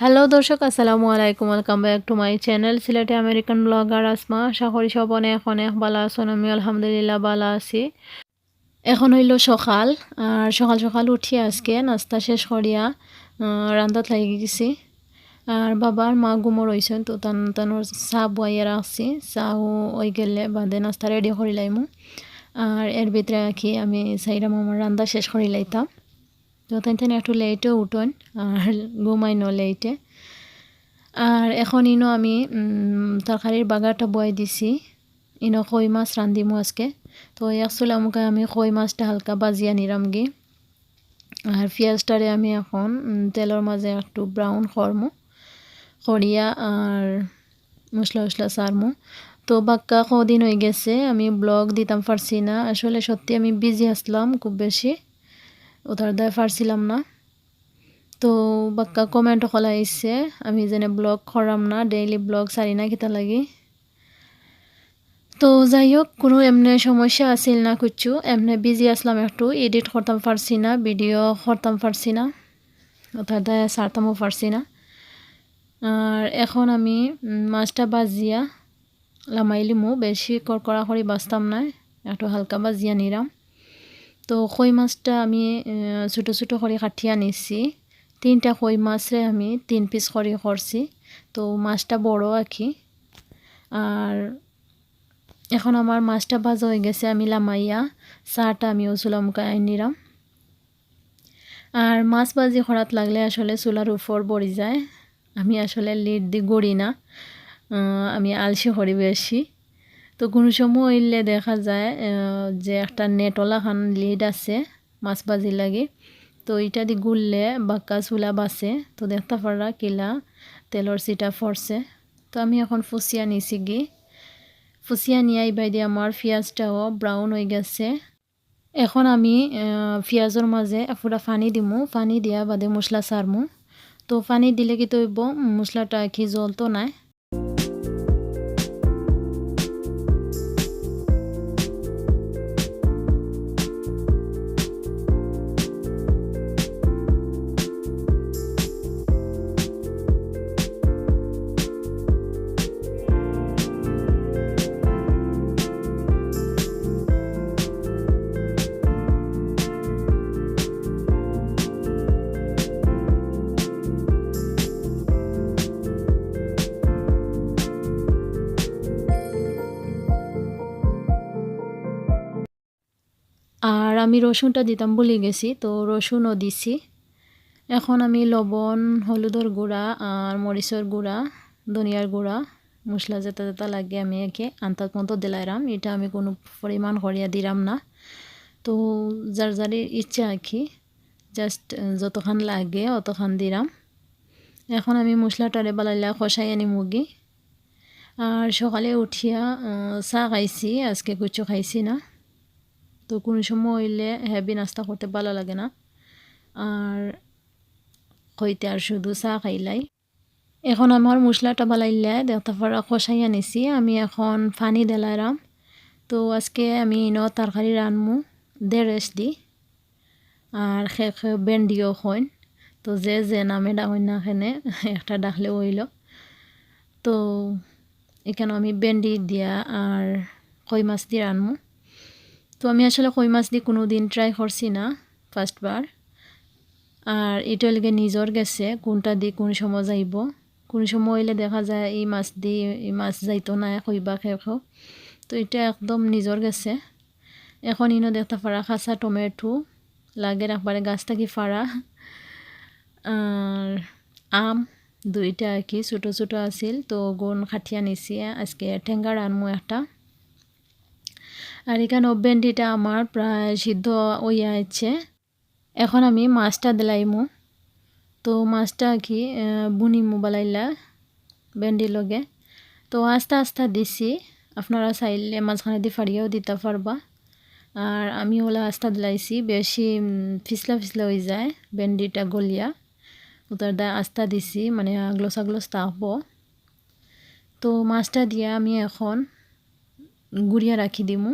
Hello দর্শক, আসসালামু আলাইকুম। Welcome back to my channel সিলেটে আমেরিকান ব্লগার আসমা। আশা করি সব অনেক অনেক ভালো আছেন আমি আলহামদুলিল্লাহ ভালো আছি। এখন হইল সকাল, আর সকাল সকাল উঠি আজকে, নাস্তা শেষ করিয়া রান্দাত লাগি গেছি। আর বাবার মা গুমর হয়েছেন তো তান তানোর চাহ বয়াইয়া রাখছি চাহ ওই গেলে বাদে নাস্তা রেডি করি লাইমু। আর এর ভিতরে রাখি আমি সাইরাম আমার রান্দা শেষ করি লাইতাম। তো তাই একটু লেটে উঠোন, আর ন লেটে আর এখন ইনো আমি তরকারির বাগারটা বয়ে দিছি। ইনো কই মাছ রান্ধিমু আজকে। তো একচুয়ালি আমাকে আমি কই মাছটা হালকা বাজিয়া নিরামগি আর পেঁয়াজটারে আমি এখন তেলের মাঝে একটু ব্রাউন করমু করিয়া আর মশলা মশলা সারমু তো বাক্কা কদিন হয়ে গেছে, আমি ব্লগ দিতাম পারছি না আসলে সত্যি আমি বিজি আসলাম খুব বেশি ওটার দায় পারছিলাম না। তো বাক্কা কমেন্ট খোলা আইসে আমি যেনে ব্লগ করাম না ডেইলি ব্লগ সারি না কিতা লাগি। তো যাই হোক, কোনো এমনি সমস্যা আসিল না কিছু এমনি বিজি আসলাম একটু এডিট করতাম পারছি না ভিডিও করতাম পারছি না ওটার দায় সারতামও পারছি না। আর এখন আমি মাছটা বাজিয়া লামাইলিমু বেশি কড়কড়া করে বাঁচতাম না একটু হালকা বাজিয়া নিলাম তো কই মাছটা আমি ছোটো ছোটো করে কাটিয়া নিছি তিনটা কই মাছরে আমি তিন পিস করে করছি তো মাছটা বড় আঁকি। আর এখন আমার মাছটা ভাজা হয়ে গেছে, আমি লামাইয়া চাটা আমি চুলামুখে আইন নিলাম আর মাছ বাজি খরাত লাগলে আসলে চুলার উপর পড়ে যায়। আমি আসলে লিড দি গড়ি না আমি আলসি করি বেশি তো কোনো সময় হইলে দেখা যায় যে একটা নেটলা খান লিড আছে মাছ বাজি লাগে। তো এটা দি গুললে বাক্কা চুলা বাসে তো দেখতে পারা কিলা তেলর সিটা ফরছে। তো আমি এখন ফুসিয়া নিছি গি। ফুসিয়া নিয়ে বাই দিয়ে আমার পেঁয়াজটাও ব্রাউন হয়ে গেছে। এখন আমি পেঁয়াজের মাঝে পুরা পানি দিমু। পানি দিয়া বাদে মশলা সারমু তো পানি দিলে কি তৈব? মশলাটা কি জল তো নাই। আমি রসুনটা দিতাম ভুলে গেছি, তো রসুনও দিছি। এখন আমি লবণ, হলুদের গুঁড়া আর মরিচের গুঁড়া, ধনিয়ার গুঁড়া, মশলা যেটা যেটা লাগে আমি একে আন্তাত মতো দিলাইরাম। এটা আমি কোনো পরিমাণ করিয়া দিলাম না। তো যার যার ইচ্ছা আঁকি জাস্ট যতখান লাগে অতখান দিলাম এখন আমি মশলাটারে বালাইলা কষাই আনি মুগি আর সকালে উঠিয়া চা খাইছি, আজকে কিছু খাইছি না। তো কোনো সময় হইলে হেভি নাস্তা করতে ভালো লাগে না। আর হইতে আর শুধু চা খাইলাই। এখন আমার মশলাটা বালাইলে দেখতে পারা কষাই আনিছি। আমি এখন পানি দেলাইরাম। তো আজকে আমি ন তরকারি রানমু দেড়েস দি। আর খে বেন্ডিও হইন তো যে যে নামে ডাকইন না খেনে একটা ডাকলে হইল। তো এখানে আমি বেন্ডি দিয়া আর কই মাছ দিয়ে রানমু। তো আমি আসলে কই মাছ দিয়ে কোনো দিন ট্রাই করছি না ফার্স্টবার আর এটা লেগে নিজর গেছে, কোনটা দিয়ে কোন সময় যাইব। কোন সময় হইলে দেখা যায় এই মাছ দিয়ে এই মাছ যাইতো না কইবা খেয়ে তো এটা একদম নিজর গেছে। এখন ইনো দেখতে পারা খাসা টমেটো, লাগে একবারে গাছ থাকি ফাড়া। আর আম দুইটা আর কি, ছোটো ছোটো আছিল। তো গুণ খাটিয়া নিছি, আজকে ঠেঙ্গার আনমু একটা। আর এখানে ভেন্ডিটা আমার প্রায় সিদ্ধ হইয়া আছে। এখন আমি মাছটা দিলাইমু। তো মাছটা কি বুনিমু বালাইলা ভেন্ডির লগে। তো আস্তে আস্তে দিছি। আপনারা চাইলে মাঝখানে দিয়ে ফাড়িয়েও দিতে পারবা। আর আমি ওলা আস্তা দিলাইছি। বেশি ফিসলা ফিসলা হয়ে যায় ভেন্ডিটা গলিয়া। ওটার দা আস্তা দিছি মানে আগলো সাগলো তাপবো তো মাছটা দিয়ে আমি এখন গুড়িয়া রাখি দিমু।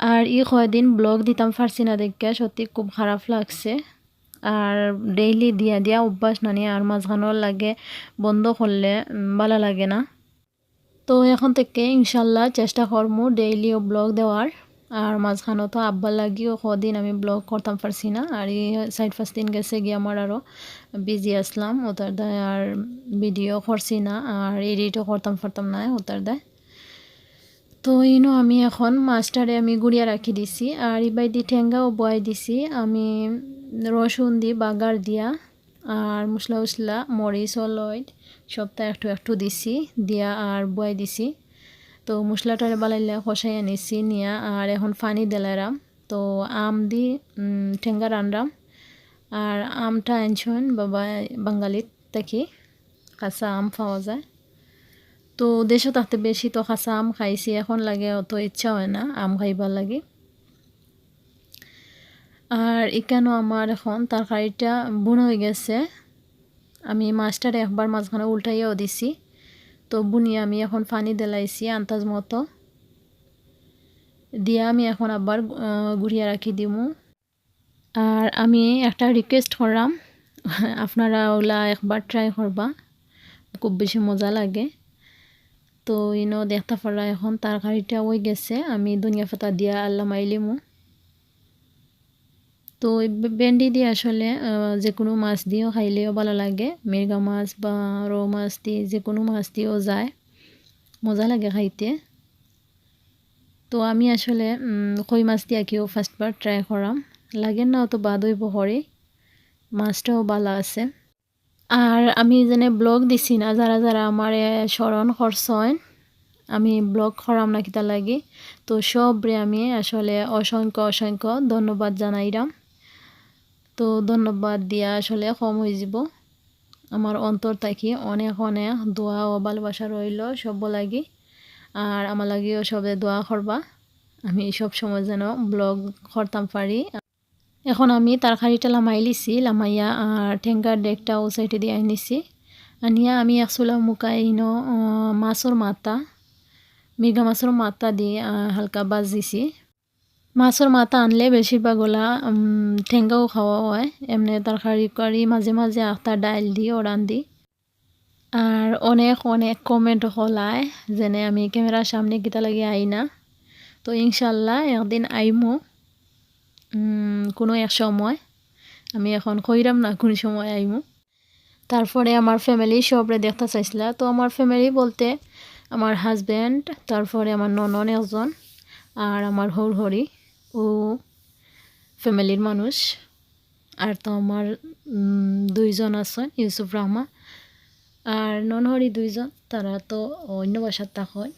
আর ই কয়দিন ব্লগ দিতাম পারছি না দেখে সত্যি খুব খারাপ লাগছে। আর ডেইলি দিয়া দিয়া অভ্যাস নানি আর মাঝখানো লাগে, বন্ধ করলে ভালো লাগে না। তো এখন থেকে ইনশাল্লাহ চেষ্টা করব ডেইলিও ব্লগ দেওয়ার। আর মাঝখানো তো আব্বার লাগিও কদিন আমি ব্লগ করতাম পারছি না, আর এই সাইড ফার্স্ট দিন গেছে গিয়ে আমার আরও বিজি আসলাম, ওটার দায় আর ভিডিও করছি না, আর এডিটও করতাম পারতাম না, ওটার দায় তো ইনো আমি এখন মাছটারে আমি গুড়িয়া রাখি দিছি, আর ইবাই দি ঠেঙ্গাও বয়াই দিছি, আমি রসুন দি, বাগার দিয়া, আর মশলা উসলা, মরিচ অলয়েড সবটা একটু একটু দিছি, দিয়া আর বয়াই দিছি। তো মশলাটারে বালাইলে কষাইয়া আনিছি নিয়া, আর এখন পানি দিলাইরাম। তো আম দি ঠেঙ্গা রানরাম, আর আমটা আনছেন, বাবা, বাঙালির থেকে, কাঁচা আম পাওয়া যায়। তো দেশও তাতে বেশি তো কাঁচা আম খাইছি, এখন লাগে অত ইচ্ছা হয় না আম খাইবার লাগে। আর এখানেও আমার এখন তরকারিটা বুন হয়ে গেছে। আমি মাছটারে একবার মাঝখানে উল্টাইয়াও দিছি। তো বুনিয়ে আমি এখন পানি দিলাইছি আন্তাজ মতো। দিয়ে আমি এখন আবার গুড়িয়া রাখি দিমু। আর আমি একটা রিকোয়েস্ট করলাম, আপনারা ওলা একবার ট্রাই করবা, খুব বেশি মজা লাগে। তো ইনো দেখতে পারা এখন তরকারিটা ওই গেছে, আমি ধনিয়া পাতা দিয়া, আল্লাহ মাইলিমু তো ভেন্ডি দিয়ে আসলে যে কোনো মাছ দিয়েও খাইলেও ভালো লাগে মির্গা মাছ বা রৌ মাছ দিয়ে যে কোনো মাছ দিয়েও যায়, মজা লাগে খাইতে। তো, আমি আসলে কই মাছ দিয়া কেউ ফার্স্টবার ট্রাই করাম লাগে না অত বাদ হইব মাছটাও ভালো আছে। আর আমি যেনে ব্লগ দিছি না, যারা যারা আমার স্মরণ করছেন, আমি ব্লগ করাম না কিতা লাগি। তো সবরে আমি আসলে অসংখ্য অসংখ্য ধন্যবাদ জানাইরাম। তো ধন্যবাদ দিয়া আসলে কম হয়ে যাব। আমার অন্তর থাকি অনেক অনেক দোয়া ও ভালোবাসা রইল সব লাগি। আর আমার লাগিও সবে দোয়া করবা। আমি সব সময় যেন ব্লগ করতাম পারি। এখন আমি তরকারিটা লামাই লিছি, লামাইয়া আর ঠেঙ্গার ডেকটা ও সাইডে দিয়ে আনিছি। আনিয়া আমি একচুলা মুকাই ইনো মাছর মাথা মির্গা মাছের মাথা দিয়ে হালকা বাজিছি। মাছের মাথা আনলে বেশিরভাগ ওলা ঠেঙ্গাও খাওয়া হয়। এমনি তরকারি করি মাঝে মাঝে আখটা ডাইল দি ওরান দি। আর অনেক অনেক কমেন্ট হলায় যেনে আমি ক্যামেরার সামনে গীতা লাগে আই না তো ইনশাল্লাহ, একদিন আইমো। কোনো এক সময়। আমি এখন কইরাম না কোন সময় আইমু। তারপরে আমার ফ্যামিলি সবরে দেখতে চাইছিলা। তো আমার ফ্যামিলি বলতে আমার হাজব্যান্ড তারপরে আমার ননন একজন আর আমার হর হরি ও ফ্যামিলির মানুষ। আর তো আমার দুইজন আছেন, ইউসুফ রহমান আর ননহরি দুইজন, তারা তো অন্য বাসার থাকেন।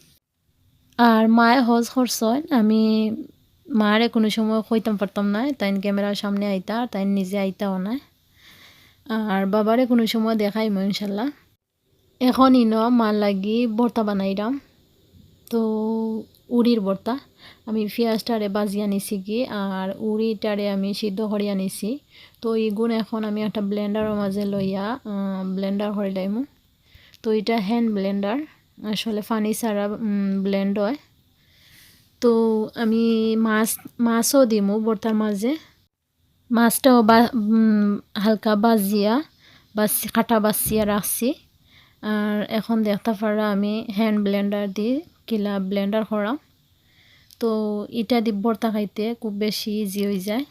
আর মায়ে হজ করছেন আমি মারে কোনো সময় কইতাম পারতাম না তাই ক্যামেরার সামনে আইতা আর তাই নিজে আইতাও না। আর বাবারে কোনো সময় দেখাইম ইনশাল্লাহ। এখন ইন মার লাগি ভর্তা বানাইরাম। তো উড়ির ভর্তা আমি পেঁয়াজটারে বাজি আনিছি কি আর উড়িটারে আমি সিদ্ধ করে আনিছি তো ইগুণ এখন আমি একটা ব্লেন্ডারের মাঝে লইয়া ব্লেন্ডার করে লাইমু তো এটা হ্যান্ড ব্লেন্ডার, আসলে পানি ছাড়া ব্লেন্ড হয়। তো আমি মাছ, মাছও দিমু ভর্তার মাঝে মাছটাও বা হালকা বাজিয়া বাসি কাটা বাসিয়া রাখছি আর এখন দেখতে পারা আমি হ্যান্ড ব্লেন্ডার দিয়ে কিলা ব্লেন্ডার করাম তো এটা দি ভর্তা খাইতে খুব বেশি ইজি হয়ে যায়।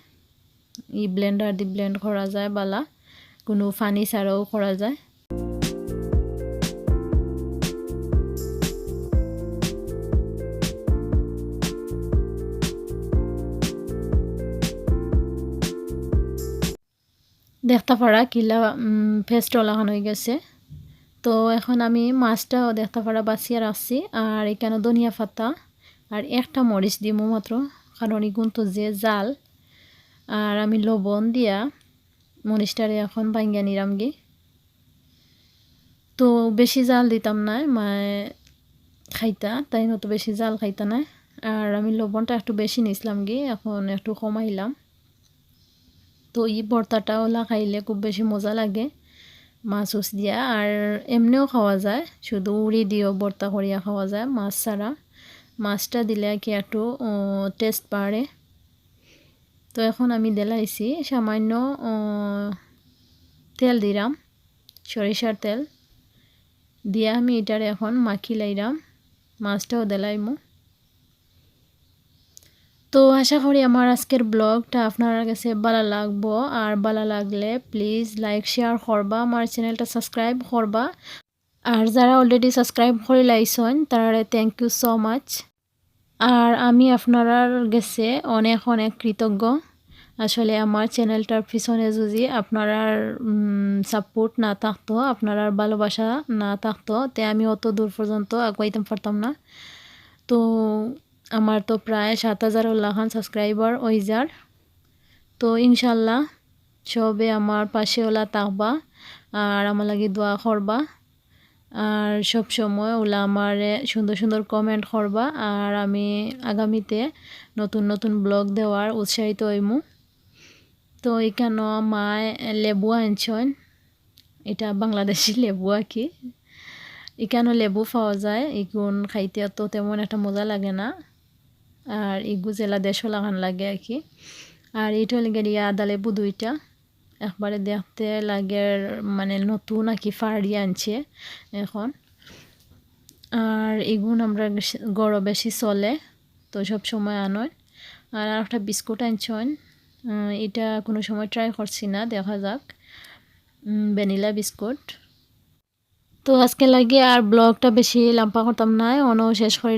ই ব্লেন্ডার দি ব্লেন্ড করা যায় বালা। কোনো পানি ছাড়াও করা যায়। দেখতে পারা কিলা ফেস্টও লাগানো হয়ে গেছে। তো এখন আমি মাছটাও দেখতে পারা বাছিয়ে রাখছি আর এখানে ধনিয়া পাতা, আর একটা মরিচ দিমু মাত্র কারণ এগুন তো যে জাল। আর আমি লবণ দিয়া মরিচটারে এখন ভাঙ্গিয়া গে তো বেশি জাল দিতাম না মায়ে খাইতা তাই মতো বেশি জাল খাইতা না আর আমি লবণটা একটু বেশি নিছিলাম গে এখন একটু কমাইলাম। তো এই ভর্তাটা ওলা খাইলে খুব বেশি মজা লাগে। মাছ দিয়া। আর এমনিও খাওয়া যায়। শুধু উড়ি দিয়েও ভর্তা করিয়া খাওয়া যায় মাছ ছাড়া। মাছটা দিলে কি একটু টেস্ট বাড়ে। তো এখন আমি দেলাইছি সামান্য তেল দিলাম, সরিষার তেল। দিয়ে আমি এটার এখন মাখি লাইলাম মাছটাও দেলাইমু। তো আশা করি আমার আজকের ব্লগটা আপনার কাছে ভালো লাগবো। আর ভালো লাগলে প্লিজ লাইক শেয়ার করবা, আমার চ্যানেলটা সাবস্ক্রাইব করবা। আর যারা অলরেডি সাবস্ক্রাইব করে লাইছেন তারা থ্যাংক ইউ সো মাচ আর আমি আপনার গেছে অনেক অনেক কৃতজ্ঞ। আসলে আমার চ্যানেলটার পিছনে যদি আপনার সাপোর্ট না থাকতো আপনার ভালোবাসা না থাকতো, তে আমি অত দূর পর্যন্ত আগাইতে পারতাম না। তো আমার তো প্রায় সাত হাজার উল্লাহান সাবস্ক্রাইবার ওই যার তো ইনশাল্লাহ সবে আমার পাশে ওলা থাকবা আর আমার লাগে দোয়া করবা। আর সব সময় ওলা আমার সুন্দর সুন্দর কমেন্ট করবা, আর আমি আগামীতে নতুন নতুন ব্লগ দেওয়ার উৎসাহিত হইমু। তো এখানে মায় লেবু আনছেন। এটা বাংলাদেশি লেবু আর কি। এখানে লেবু পাওয়া যায়, এগুন খাইতে তো তেমন একটা মজা লাগে না। আর এগু জেলা দেড়শো লাগান লাগে আর কি। আর এইটা লেগে দিয়ে আদা লেবু দুইটা একবারে দেখতে লাগে মানে নতুন আর কি ফাড়িয়ে আনছে এখন। আর এগুন আমরা গড় বেশি চলে, তো সব সময় আনয়। আর আর একটা বিস্কুট আনছেন এটা কোনো সময় ট্রাই করছি না, দেখা যাক। Vanilla biscuit. তো আজকে লাগে আর ব্লগটা বেশি লাম্পা করতাম না অন শেষ করে